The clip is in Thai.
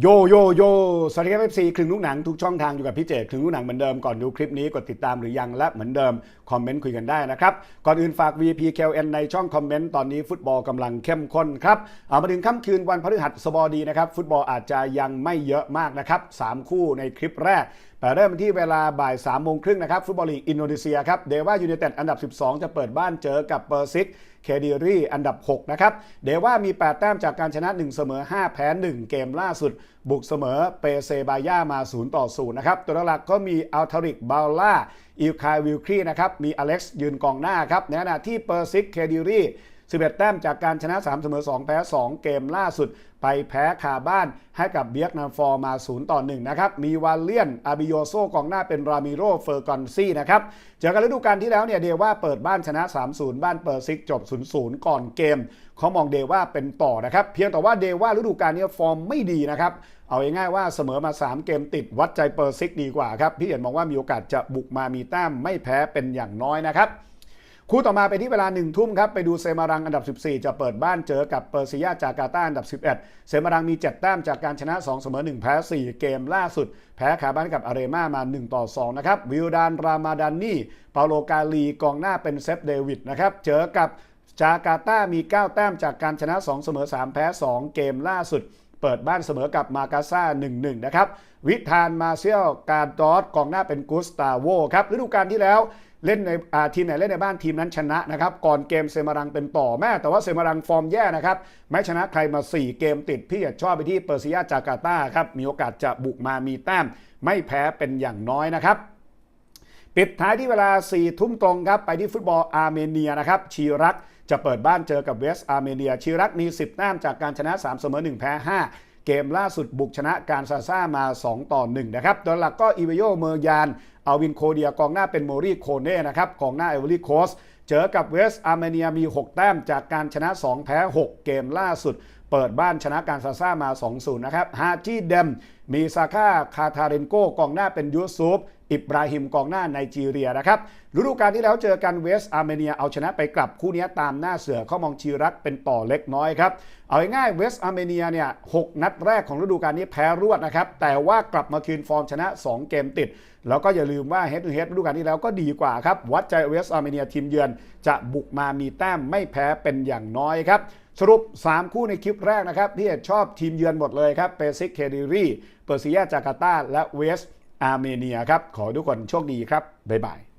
โยโยโยสวัสดีครับเอฟซีคลึงลูกหนังทุกช่องทางอยู่กับพี่เจคลึงลูกหนังเหมือนเดิมก่อนดูคลิปนี้กดติดตามหรือยังและเหมือนเดิมคอมเมนต์คุยกันได้นะครับก่อนอื่นฝาก VP KLN ในช่องคอมเมนต์ตอนนี้ฟุตบอลกำลังเข้มข้นครับเอามาถึงค่ำคืนวันพฤหัสบดีนะครับฟุตบอลอาจจะยังไม่เยอะมากนะครับสามคู่ในคลิปแรก แต่เริ่มที่เวลาบ่าย3ามโมงครึ่งนะครับ ฟุตบอลลีกอินโดนีเซียครับ เดว่ายูเนเต็ดอันดับ 12 จะเปิดบ้านเจอกับเปอร์ซิกเคดีรีอันดับ 6 นะครับ เดว่ามี 8 แต้มจากการชนะ 1 เสมอ 5 แพ้ 1 เกมล่าสุด บุกเสมอเปเซบาย่ามา 0 ต่อ 0 นะครับ ตัวหลักก็มีอัลทาริกบาลล่าอิลคายวิลครีนะครับ มีอเล็กซ์ยืนกองหน้าครับในขณะที่เปอร์ซิกเคดีรี 11 แต้มจากการชนะ 3 เสมอ 2 แพ้ 2 เกมล่าสุด ไปแพ้คาบ้านให้กับเบียกนาฟอร์มา 0 ต่อ 1 นะครับ มีวาเลียน อาบิโยโซกองหน้าเป็นรามิโรเฟอร์กอนซี่นะครับ เจอกันฤดูกาลที่แล้วเนี่ยเดว่าเปิดบ้านชนะ 3-0 บ้านเปิดซิกจบ 0-0 ก่อนเกมเขามองเดว่าเป็นต่อนะครับ เพียงแต่ว่าเดว่าฤดูกาลนี้ฟอร์มไม่ดีนะครับเอาง่ายๆว่าเสมอมา 3 เกมติดวัดใจเปอร์ซิกดีกว่าครับพี่เห็นมองว่ามีโอกาสจะบุกมามีแต้มไม่แพ้เป็นอย่างน้อยนะครับ คู่ต่อมาไปที่เวลาหนึ่งทุ่มครับ ไปดูเซมารังอันดับ 14 จะเปิดบ้านเจอกับเปอร์ซิยาจาการ์ตาอันดับ 11 เซมารังมี 7 แต้มจากการชนะ 2 เสมอ 1 แพ้ 4 เกมล่าสุด แพ้คาบ้านกับอาเรมามา 1 ต่อ 2 นะครับ วิลดานรามาดานนี่เปาโลกาลีกองหน้าเป็นเซฟเดวิดนะครับ เจอกับจาการ์ตามี 9 แต้มจากการชนะ 2 เสมอ 3 แพ้ 2 เกมล่าสุดเปิดบ้านเสมอกับมากาซ่า 1-1 นะครับ วิธานมาเซียลการดอสกองหน้าเป็นกุสตาโวครับฤดูกาลที่แล้ว เล่นในทีมไหนเล่นในบ้านทีมนั้นชนะนะครับก่อนเกมเซมารังเป็นต่อแม่แต่ว่าเซมารังฟอร์มแย่นะครับไม่ชนะใครมา 4 เกมติดพี่อยากชอบไปที่เปอร์เซิยจาการ์ตาครับมีโอกาสจะบุกมามีแต้ม ไม่แพ้เป็นอย่างน้อยนะครับปิดท้ายที่เวลา 4 ทุ่มตรงครับไปที่ฟุตบอลอาร์เมเนียนะครับชีรักจะเปิดบ้านเจอกับเวสอาร์เมเนียชีรักมี 10 แต้มจากการชนะ 3 เสมอ 1 แพ้ 5 เกมล่าสุดบุกชนะการซาซ่ามา 2 ต่อ 1 นะครับโดยหลักก็อีเวโยเมอร์ยานอาวินโคเดียกองหน้าเป็นโมรีโคเน่นะครับกองหน้าเอเวอรี่โคสเจอกับเวสอาร์เมเนียมี 6 แต้มจากการชนะ 2 แพ้ 6 เกมล่าสุด เปิดบ้านชนะการซาซ่ามา 2-0 นะครับฮาจิเดมมีซาค่าคาทาเรนโกกองหน้าเป็นยูซุป อิบราฮิมกองหน้าไนจีเรียนะครับฤดูกาลที่แล้วเจอกันเวสอาร์เมเนียเอาชนะไปกลับคู่นี้ตามหน้าเสือเขามองชีรักเป็นต่อเล็กน้อยครับ เอาง่ายเวสอาร์เมเนียเนี่ยหกนัดแรกของฤดูกาลนี้แพ้รวดนะครับ แต่ว่ากลับมาคืนฟอร์มชนะ 2 เกมติด แล้วก็อย่าลืมว่าเฮดทูเฮดฤดูกาลที่แล้วก็ดีกว่าครับ วัดใจเวสอาร์เมเนียทีมเยือน จะบุกมามีแต้มไม่แพ้เป็นอย่างน้อยครับสรุป 3 คู่ในคลิปแรกนะครับพี่เอชอบทีมเยือนหมดเลยครับเปซิกเคดิรีเปอร์เซิยจาการ์ตาและเวส อาร์เมเนียครับ ขอทุกคนโชคดีครับ บ๊ายบาย